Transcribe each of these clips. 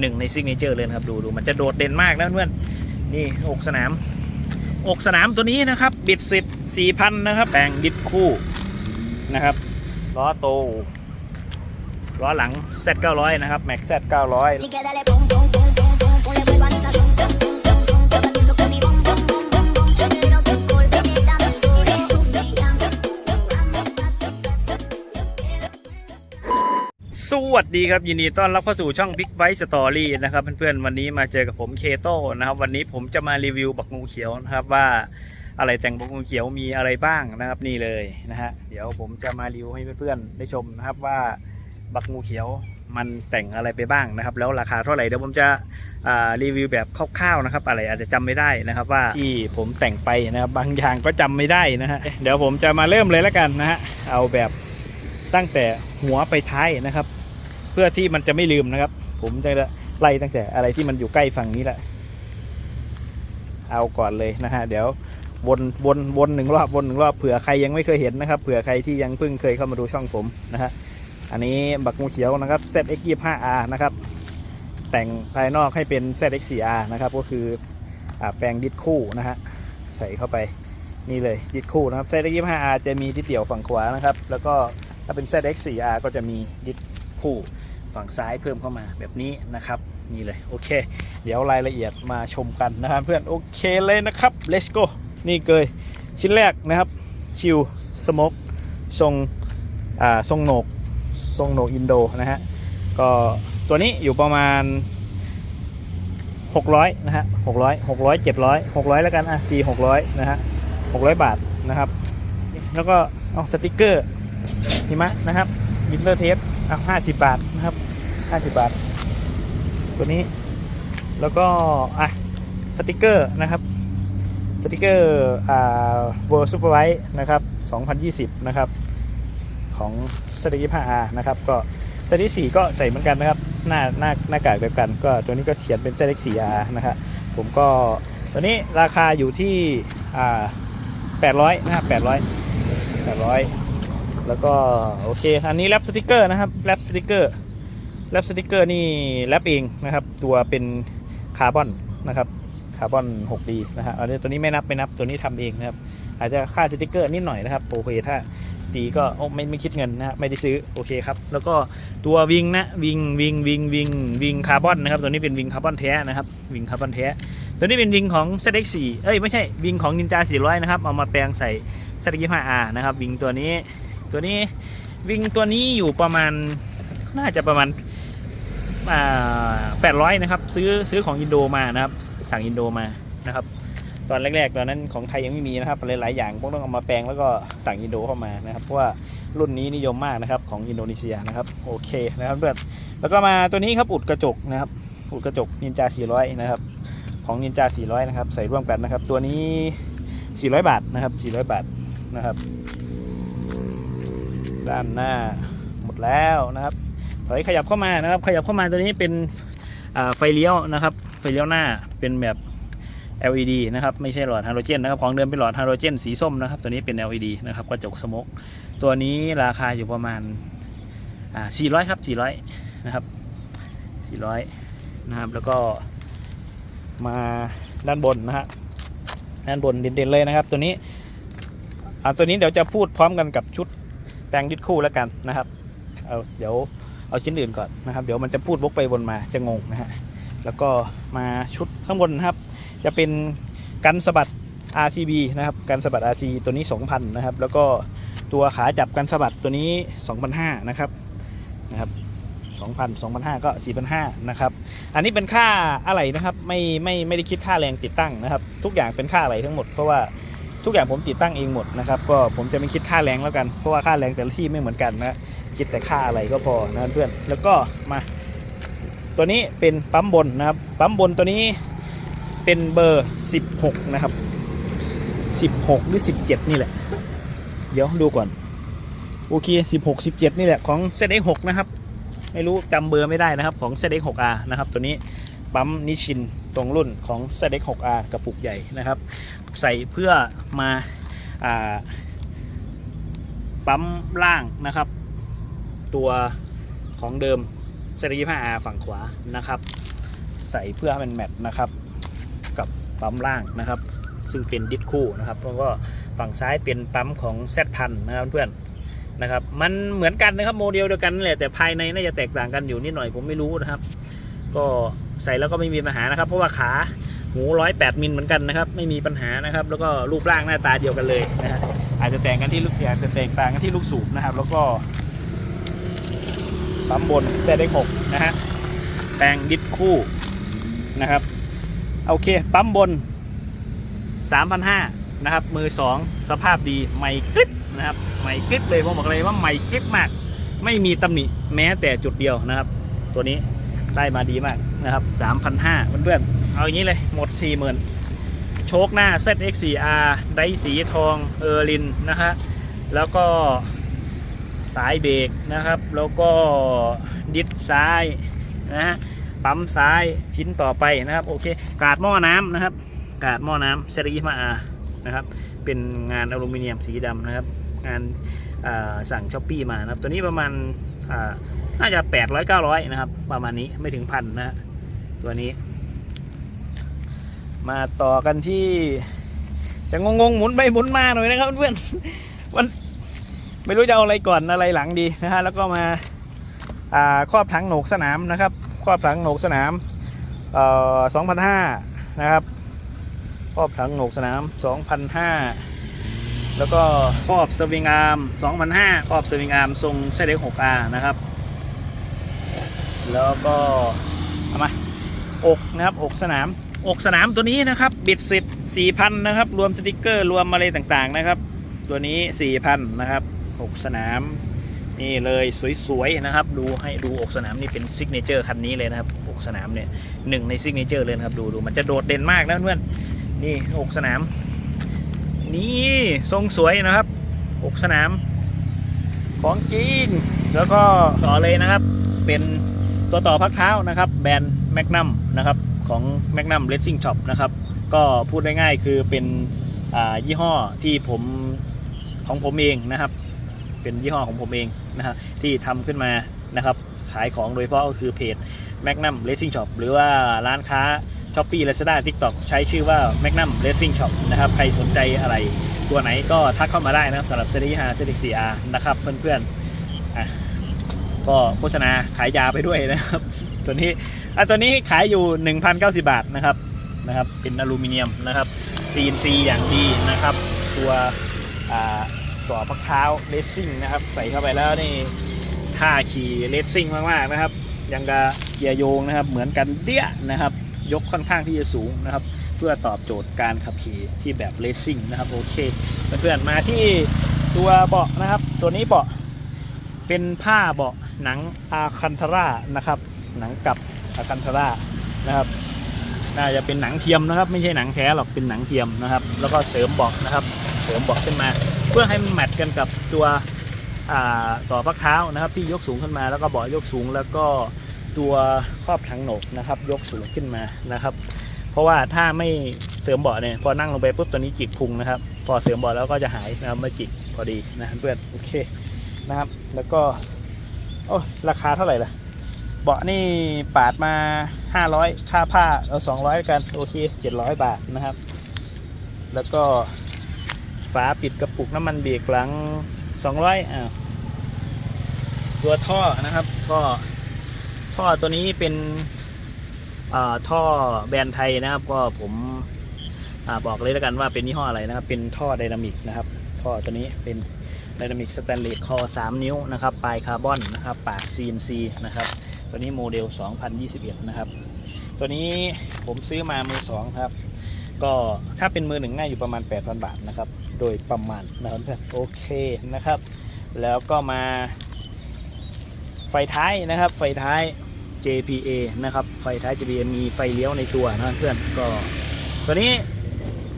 หนึ่งในซิกเนเจอร์เลยครับดูดูมันจะโดดเด่นมากนะเพื่อนนี่อกสนาม อกสนามตัวนี้นะครับบิดสิทธ์สี่พันนะครับแบ่งดิบคู่นะครับล้อโตล้อหลังเซตเก้าร้อยนะครับแม็กเซตเก้าร้อย สวัสดีครับ ยินดีต้อนรับเข้าสู่ช่อง Big Bite Story นะครับเพื่อนๆวันนี้มาเจอกับผมเคโตนะครับ วันนี้ผมจะมารีวิวบักงูเขียวนะครับว่าอะไรแต่งบักงูเขียวมีอะไรบ้างนะครับนี่เลยนะฮะเดี๋ยวผมจะมารีวิวให้เพื่อนๆได้ชมนะครับว่าบักงูเขียวมันแต่งอะไรไปบ้างนะครับ แล้วราคาเท่าไหร่เดี๋ยวผมจะอ่ารีวิวแบบคร่าวๆนะครับอะไรอาจจะจำไม่ได้นะครับว่าที่ผมแต่งไปนะครับบางอย่างก็จำไม่ได้นะฮะเดี๋ยวผมจะมาเริ่มเลยแล้วกันนะฮะเอาแบบ ตั้งแต่หัวไปท้ายนะครับ เพื่อที่มันจะไม่ลืมนะครับ ผมจะไล่ตั้งแต่อะไรที่มันอยู่ใกล้ฝั่งนี้แหละเอาก่อนเลยนะฮะเดี๋ยววนวนวนหนึ่งรอบวนหนึ่งรอบเผื่อใครยังไม่เคยเห็นนะครับเผื่อใครที่ยังเพิ่งเคยเข้ามาดูช่องผมนะฮะอันนี้บักงูเขียวนะครับ ZX25R นะครับ แต่งภายนอกให้เป็น ZX4R นะครับ ก็คืออแปลงดิสคู่นะฮะใส่เข้าไปนี่เลยดิสคู่นะครับ ZX25R จะมีดิสเดี่ยวฝั่งขวานะครับ แล้วก็ ถ้าเป็น ZX4R ก็จะมีดิสคู่ฝั่งซ้ายเพิ่มเข้ามาแบบนี้นะครับ นี่เลยโอเค เดี๋ยวรายละเอียดมาชมกันนะครับเพื่อนโอเคเลยนะครับ let's go นี่เกยชิ้นแรกนะครับ ชิวสโมกทรงอ่าทรงโหนกทรงโหนกอินโดนะฮะก็ตัวนี้อยู่ประมาณ 600นะฮะ600 600 700 600 แล้วกันอะตี600นะฮะ600 บาทนะครับ แล้วก็เอาสติกเกอร์ หิมะนะครับวินเตอร์เทปเอาห้าสิบบาทนะครับห้าสิบบาท ตัวนี้แล้วก็อะสติกเกอร์นะครับสติกเกอร์อ่า World Super White นะครับ2020 นะครับ ของสติกผ้าอานะครับ ก็สติสี่ก็ใส่เหมือนกันนะครับ หน้าหน้าหน้ากากเดียวกัน ก็ตัวนี้ก็เขียนเป็นสติกสี่อานะครับผมก็ตัวนี้ราคาอยู่ที่อ่า800 นะครับ800 800 แล้วก็โอเคอันนี้แรปสติกเกอร์นะครับแรปสติกเกอร์แรปสติกเกอร์นี่แรปเองนะครับ ตัวเป็นคาร์บอนนะครับคาร์บอน 6D นะฮะอันนี้ตัวนี้ไม่นับไม่นับตัวนี้ทำเองนะครับ อาจจะค่าสติกเกอร์นิดหน่อยนะครับโอเคถ้าตีก็โอ้ไม่ไม่คิดเงินนะฮะไม่ได้ซื้อโอเคครับ แล้วก็ตัววิงนะวิงวิงวิงวิงวิงคาร์บอนนะครับ ตัวนี้เป็นวิงคาร์บอนแท้นะครับวิงคาร์บอนแท้ตัวนี้เป็นวิงของ ZX4 เอ้ยไม่ใช่วิงของ Ninja 400 นะครับ เอามาแปลงใส่ ZX5R นะครับวิงตัวนี้ ตัวนี้วิ่งตัวนี้อยู่ประมาณน่าจะประมาณแปดร้อยนะครับ ซื้อซื้อของอินโดมานะครับ สั่งอินโดมานะครับ ตอนแรกๆตอนนั้นของไทยยังไม่มีนะครับหลายๆอย่างพวกต้องเอามาแปลงแล้วก็สั่งอินโดเข้ามานะครับเพราะว่ารุ่นนี้นิยมมากนะครับของอินโดนีเซียนะครับโอเคนะครับเพื่อนแล้วก็มาตัวนี้ครับอุดกระจกนะครับ อุดกระจกนินจา 400 นะครับ ของนินจา 400 นะครับ ใส่ร่วมกันนะครับ ตัวนี้ 400 บาทนะครับ 400 บาทนะครับ ด้านหน้าหมดแล้วนะครับ ถอยขยับเข้ามานะครับ ขยับเข้ามาตัวนี้เป็นไฟเลี้ยวนะครับ ไฟเลี้ยวหน้าเป็นแบบ LED นะครับไม่ใช่หลอดไฮาโลเจนนะครับของเดิมเป็นหลอดไฮาโลเจนสีส้มนะครับ ตัวนี้เป็น LED นะครับกระจกสโมกตัวนี้ราคาอยู่ประมาณ400ครับ400นะครับ400นะครับแล้วก็มาด้านบนนะฮะด้านบนเด่นๆเลยนะครับ ตัวนี้อ่าตัวนี้เดี๋ยวจะพูดพร้อมกันกับชุด แปลงดิสคู่แล้วกันนะครับเอาเดี๋ยวเอาชิ้นอื่นก่อนนะครับ เดี๋ยวมันจะพูดวกไปวนมาจะงงนะฮะแล้วก็มาชุดข้างบนนะครับ จะเป็นกันสะบัด RCB นะครับกันสะบัด RC ตัวนี้ 2,000นะครับ แล้วก็ตัวขาจับกันสะบัดตัวนี้ 2,500นะครับนะครับ2,000 2,500ก็ 4,500นะครับ อันนี้เป็นค่าอะไรนะครับ ไม่ไม่ไม่ได้คิดค่าแรงติดตั้งนะครับ ทุกอย่างเป็นค่าอะไรทั้งหมดเพราะว่า ทุกอย่างผมติดตั้งเองหมดนะครับก็ผมจะไม่คิดค่าแรงแล้วกันเพราะว่าค่าแรงแต่ละที่ไม่เหมือนกันนะคิดแต่ค่าอะไรก็พอนะเพื่อนแล้วก็มา ตัวนี้เป็นปั๊มบนนะครับปั๊มบนตัวนี้เป็นเบอร์ 16 นะครับ 16 หรือ 17 นี่แหละ เดี๋ยวดูก่อน โอเค 16 17 นี่แหละของ ZX6 นะครับ ไม่รู้จำเบอร์ไม่ได้นะครับของ ZX6R นะครับ ตัวนี้ปั๊มนิชิน ตรงรุ่นของ ZX6R กระปุกใหญ่นะครับ ใส่เพื่อมาอาปั๊มล่างนะครับ ตัวของเดิม Z25R ฝั่งขวานะครับ ใส่เพื่อให้มันแมทนะครับ กับปั๊มล่างนะครับ ซึ่งเป็นดิสคู่นะครับ แล้วก็ฝั่งซ้ายเป็นปั๊มของ Z พันนะครับเพื่อนนะครับมันเหมือนกันนะครับโมเดลเดียวกันนั่นแหละแต่ภายในน่าจะแตกต่างกันอยู่นิดหน่อยผมไม่รู้นะครับ ก็ ใส่แล้วก็ไม่มีปัญหานะครับ เพราะว่าขาหมูร้อยแปดมิลเหมือนกันนะครับ ไม่มีปัญหานะครับ แล้วก็รูปร่างหน้าตาเดียวกันเลยนะฮะอาจจะแต่งกันที่ลูกเสียอาจะแตกต่างกันที่ลูกสูบนะครับ แล้วก็ปั๊มบนเซตหกนะฮะแปลงดิสคู่นะครับโอเคปั๊มบน 3,500นะครับ มือ 2 สภาพดีใหม่กริบนะครับใหม่กริบเลยผมบอกเลยว่าใหม่กริบมาก ไม่มีตำหนิแม้แต่จุดเดียวนะครับ ตัวนี้ ได้มาดีมากนะครับ3,500เพื่อนๆเอาอย่างนี้เลยหมด 40,000 โชคหน้า ZX4R ไดสีทองเออร์ลินนะฮะแล้วก็สายเบรกนะครับ แล้วก็ดิสซ้ายนะฮะปั๊มซ้ายชิ้นต่อไปนะครับโอเคกาดหม้อน้ำนะครับกาดหม้อน้ำเซรีมาอานะครับเป็นงานอลูมิเนียมสีดำนะครับ งานสั่งช้อปปี้มานะครับ ตัวนี้ประมาณ น่าจะ800 900นะครับ ประมาณนี้ไม่ถึงพันนะฮะตัวนี้ มาต่อกันที่ จะงงๆหมุนไปหมุนมาหน่อยนะครับเพื่อนวันไม่รู้จะเอาอะไรก่อนอะไรหลังดีนะฮะแล้วก็มาครอบถังโหนกสนามนะครับครอบถังโหนกสนามเอ่อ2,500นะครับครอบถังโหนกสนาม2,500 แล้วก็ครอบสวิงอาร์ม2,500ครอบสวิงอาร์มทรงเซเด็ก 6R นะครับ แล้วก็เอามาอกนะครับอกสนามอกสนามตัวนี้นะครับบิดสิทธิ์4,000นะครับ รวมสติกเกอร์รวมอะไรต่างๆนะครับ ตัวนี้4,000นะครับอกสนามนี่เลยสวยๆนะครับ ดูให้ดูอกสนามนี่เป็นซิกเนเจอร์คันนี้เลยนะครับอกสนามเนี่ยหนึ่งในซิกเนเจอร์เลยนะครับดูดูมันจะโดดเด่นมากนะเพื่อนนี่อกสนาม นี่ทรงสวยนะครับอกสนาม ของจริงแล้วก็ต่อเลยนะครับ เป็นตัวต่อพักเท้านะครับ แบรนด์แมกนัมนะครับของแมกนัมเลสซิ่งช็อปนะครับ ก็พูดได้ง่ายคือเป็นยี่ห้อที่ผมของผมเองนะครับ เป็นยี่ห้อของผมเองนะฮะที่ทำขึ้นมานะครับ ขายของโดยเฉพาะก็คือเพจ Magnum Racing Shop หรือว่าร้านค้า s h o p e e Lazada TikTok ใช้ชื่อว่า Magnum Racing Shop นะครับ ใครสนใจอะไรตัวไหนก็ทักเข้ามาได้นะครับสำหรับเซรีฮาเซรีซีอาร์นะครับเพื่อนๆอะก็โฆษณาขายยาไปด้วยนะครับ ตัวนี้อะตัวนี้ขายอยู่ 1,090 บาทนะครับนะครับ เป็นอลูมิเนียมนะครับ CNC อย่างดีนะครับ ตัวอ่าต่อพักเท้าเลสซิ่งนะครับ ใส่เข้าไปแล้วนี่ท่าขี่เลสซิ่งมากๆนะครับ ยังกับเกียร์โยงนะครับ เหมือนกันเดี้ยนะครับ ยกค่อนข้างที่จะสูงนะครับ เพื่อตอบโจทย์การขับขี่ที่แบบเลสซิ่งนะครับโอเคเพื่อนๆมาที่ตัวเบาะนะครับ ตัวนี้เบาะเป็นผ้าเบาะหนังอาคันทรานะครับ หนังกับอาคันทรานะครับน่าจะเป็นหนังเทียมนะครับ ไม่ใช่หนังแท้หรอกเป็นหนังเทียมนะครับ แล้วก็เสริมเบาะนะครับ เสริมเบาะขึ้นมา เพื่อให้มันแมทกันกับตัวต่อพักเท้านะครับ ที่ยกสูงขึ้นมาแล้วก็เบาะยกสูงแล้วก็ ตัวครอบถังโหนกนะครับ ยกสูงขึ้นมานะครับ เพราะว่าถ้าไม่เสริมเบาะเนี่ยพอนั่งลงไปปุ๊บตัวนี้จิกพุงนะครับ พอเสริมเบาะแล้วก็จะหายนะครับไม่จิกพอดีนะเพื่อนโอเคนะครับ แล้วก็โอ้ราคาเท่าไหร่ล่ะเบาะนี่ปาดมา 500 ค่าผ้าเอา200 กัน โอเค 700 บาทนะครับ แล้วก็ฝาปิดกระปุกน้ำมันเบรกหลัง 200อ่าตัวท่อนะครับ ก็ ท่อตัวนี้เป็นท่อแบรนด์ไทยนะครับ ก็ผมอบอกเลยแล้วกันว่าเป็นยี่ห้ออะไรนะครับ เป็นท่อไดนามิกนะครับ ท่อตัวนี้เป็นไดนามิกสแตนเลสคอ3นิ้วนะครับปลายคาร์บอนนะครับ ปาก CNC นะครับ ตัวนี้โมเดล 2021 นะครับ ตัวนี้ผมซื้อมามือสองครับ ก็ถ้าเป็นมือหนึ่งน่าอยู่ประมาณ 8,000 บาทนะครับ โดยประมาณนะครับโอเคนะครับ แล้วก็มา ไฟท้ายนะครับ ไฟท้าย JPA นะครับ ไฟท้าย JPA มีไฟเลี้ยวในตัวนะเพื่อนก็ตัวนี้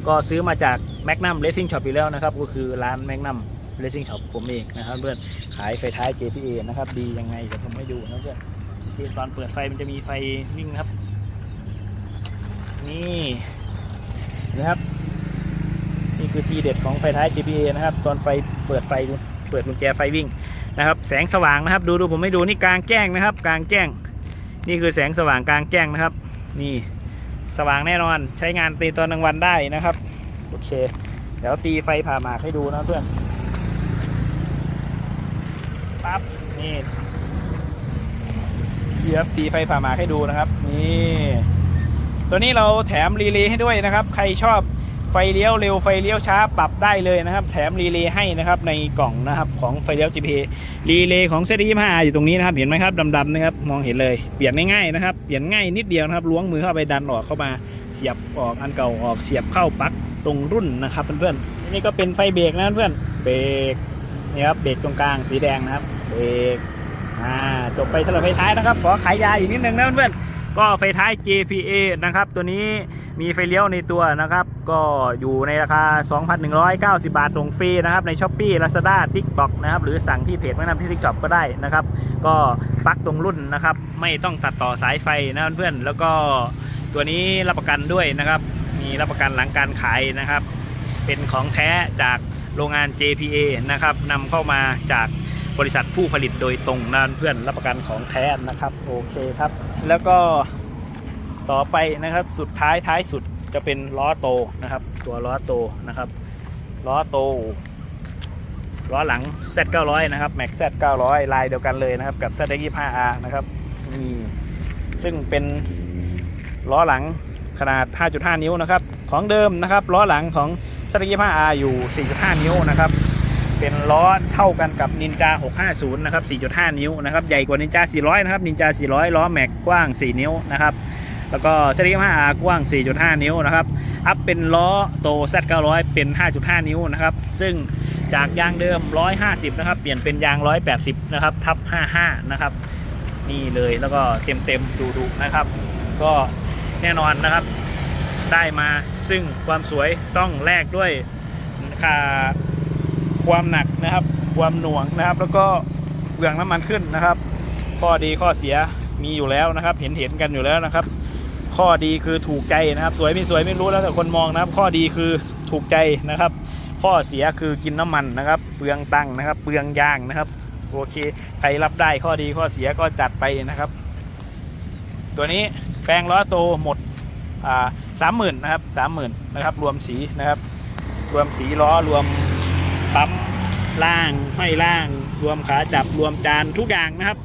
ก็ซื้อมาจาก Magnum Racing Shop อีกแล้วนะครับ ก็คือร้าน Magnum Racing Shop ผมเองนะครับ เพื่อนขายไฟท้าย JPA นะครับ ดียังไงเดี๋ยวผมให้ดูนะเพื่อนตอนเปิดไฟมันจะมีไฟวิ่งครับ นี่นะครับ นี่คือทีเด็ดของไฟท้าย JPA นะครับ ตอนไฟเปิดไฟเปิดกุญแจไฟวิ่ง นะครับ แสงสว่างนะครับ ดูดูผมให้ดูนี่กลางแจ้งนะครับ กลางแจ้ง นี่คือแสงสว่างกลางแจ้งนะครับ นี่สว่างแน่นอนใช้งานตีตอนกลางวันได้นะครับโอเค เดี๋ยวตีไฟผ่าหมากให้ดูนะเพื่อนปั๊บนี่เดี๋ยวตีไฟผ่าหมากให้ดูนะครับ นี่ ตัวนี้เราแถมรีเลย์ให้ด้วยนะครับ ใครชอบ ไฟเลี้ยวเร็วไฟเลี้ยวช้าปรับได้เลยนะครับ แถมรีเลย์ให้นะครับในกล่องนะครับของไฟเลี้ยว GPA รีเลย์ของเซตยี่ห้าอยู่ตรงนี้นะครับเห็นไหมครับดำๆนะครับมองเห็นเลยเปลี่ยนง่ายๆนะครับเปลี่ยนง่ายนิดเดียวนะครับล้วงมือเข้าไปดันออกเข้ามาเสียบออกอันเก่าออกเสียบเข้าปลั๊กตรงรุ่นนะครับเพื่อนๆนี่ก็เป็นไฟเบรกนะเพื่อนเบรกนี่ครับเบรกตรงกลางสีแดงนะครับเบรกอ่าจบไปสำหรับไฟท้ายนะครับขอขายยาอีกนิดนึงนะเพื่อนๆ ก็ไฟท้าย JPA นะครับ ตัวนี้มีไฟเลี้ยวในตัวนะครับ ก็อยู่ในราคา 2,190 บาทส่งฟรีนะครับ ใน s h อ p e e Lazada TikTok นะครับ หรือสั่งที่เพจแม่น้ำที่ TikTok ก็ได้นะครับ ก็ปลั๊กตรงรุ่นนะครับ ไม่ต้องตัดต่อสายไฟนะเพื่อนแล้วก็ตัวนี้รับประกันด้วยนะครับ มีรับประกันหลังการขายนะครับ เป็นของแท้จากโรงงาน JPA นะครับนำเข้ามาจากบริษัทผู้ผลิตโดยตรงนะเพื่อนรับประกันของแท้นะครับ โอเคครับ แล้วก็ต่อไปนะครับสุดท้ายท้ายสุดจะเป็นล้อโตนะครับ ตัวล้อโตนะครับล้อโตล้อหลัง Z 900 นะครับ Max Z 900 ลายเดียวกันเลยนะครับกับ Z 25R นะครับนี่ซึ่งเป็นล้อหลังขนาด 5.5 นิ้วนะครับ ของเดิมนะครับล้อหลังของ Z 25R อยู่ 4.5 นิ้วนะครับ เป็นล้อเท่ากันกับ Ninja 650 นะครับ 4.5 นิ้วนะครับ ใหญ่กว่า Ninja 400 นะครับ Ninja 400 ล้อแม็กกว้าง 4 นิ้วนะครับ แล้วก็ Z25R กว้าง 4.5 นิ้วนะครับ อัพเป็นล้อโต Z900 เป็น 5.5 นิ้วนะครับ ซึ่งจากยางเดิม 150 นะครับ เปลี่ยนเป็นยาง 180 นะครับ ทับ 55 นะครับ นี่เลยแล้วก็เต็มเต็มๆดูๆนะครับ ก็แน่นอนนะครับ ได้มาซึ่งความสวยต้องแลกด้วยค่า ความหนักนะครับ ความหน่วงนะครับ แล้วก็เบื้องน้ำมันขึ้นนะครับ ข้อดีข้อเสียมีอยู่แล้วนะครับ เห็นเห็นกันอยู่แล้วนะครับ ข้อดีคือถูกใจนะครับ สวยไม่สวยไม่รู้แล้วแต่คนมองนะครับ ข้อดีคือถูกใจนะครับ ข้อเสียคือกินน้ำมันนะครับ เปลืองตังค์นะครับ เปลืองยางนะครับโอเคใครรับได้ข้อดีข้อเสียก็จัดไปนะครับ ตัวนี้แปลงล้อโตหมดสามหมื่นนะครับสามหมื่นนะครับ รวมสีนะครับ รวมสีล้อรวม ปั๊มล่างห้อยล่าง รวมขาจับรวมจานทุกอย่างนะครับ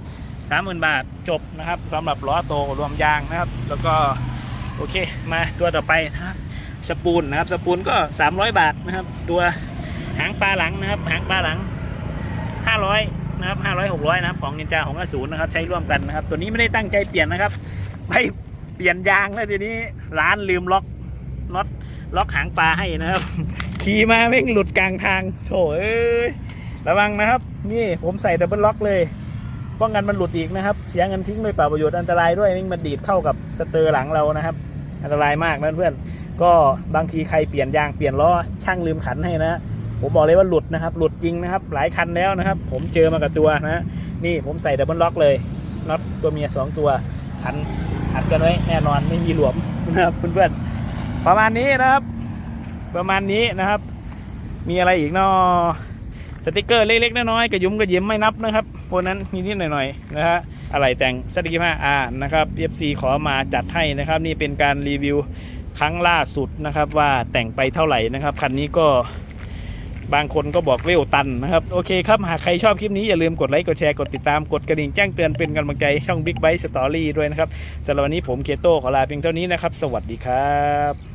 สามหมื่นบาทจบนะครับสำหรับล้อโตรวมยางนะครับ แล้วก็โอเคมาตัวต่อไปนะครับสปูนนะครับสปูนก็ 300 บาทนะครับ ตัวหางปลาหลังนะครับ หางปลาหลัง 500นะครับ500 600นะครับของนินจาของอสูรนะครับใช้ร่วมกันนะครับ ตัวนี้ไม่ได้ตั้งใจเปลี่ยนนะครับไปเปลี่ยนยางแล้วทีนี้ร้านลืมล็อกน็อตล็อกหางปลาให้นะครับ ขี่มาแม่งหลุดกลางทางโถเอ้ยระวังนะครับ นี่ผมใส่ดับเบิลล็อกเลยป้องกันมันหลุดอีกนะครับ เสียเงินทิ้งโดยเปล่าประโยชน์อันตรายด้วยแม่งมันดีดเข้ากับสเตอร์หลังเรานะครับ อันตรายมากนะเพื่อนก็บางทีใครเปลี่ยนยางเปลี่ยนล้อช่างลืมขันให้นะผมบอกเลยว่าหลุดนะครับ หลุดจริงนะครับ หลายคันแล้วนะครับ ผมเจอมากับตัวนะนี่ผมใส่ดับเบิลล็อกเลยน็อตตัวเมียสองตัวขันอัดกันไว้แน่นอนไม่มีหลวมนะครับเพื่อนๆประมาณนี้นะครับ ประมาณนี้นะครับ มีอะไรอีกนาะสติกเกอร์เล็กๆน้อยๆกระยุมกระยิ้มไม่นับนะครับพวกนั้นมีนิดหน่อยๆนะฮะอะไรแต่งสติกเกอร์อานะครับ FC ขอมาจัดให้นะครับ นี่เป็นการรีวิวครั้งล่าสุดนะครับ ว่าแต่งไปเท่าไหร่นะครับคันนี้ก็บางคนก็บอกเวลตันนะครับ โอเคครับ หากใครชอบคลิปนี้ อย่าลืมกดไลค์กดแชร์กดติดตามกดกระดิ่งแจ้งเตือนเป็นกำลังใจช่อง Big Bite Story ด้วยนะครับสำหรับวันนี้ผมเคโต้ขอลาเพียงเท่านี้นะครับ สวัสดีครับ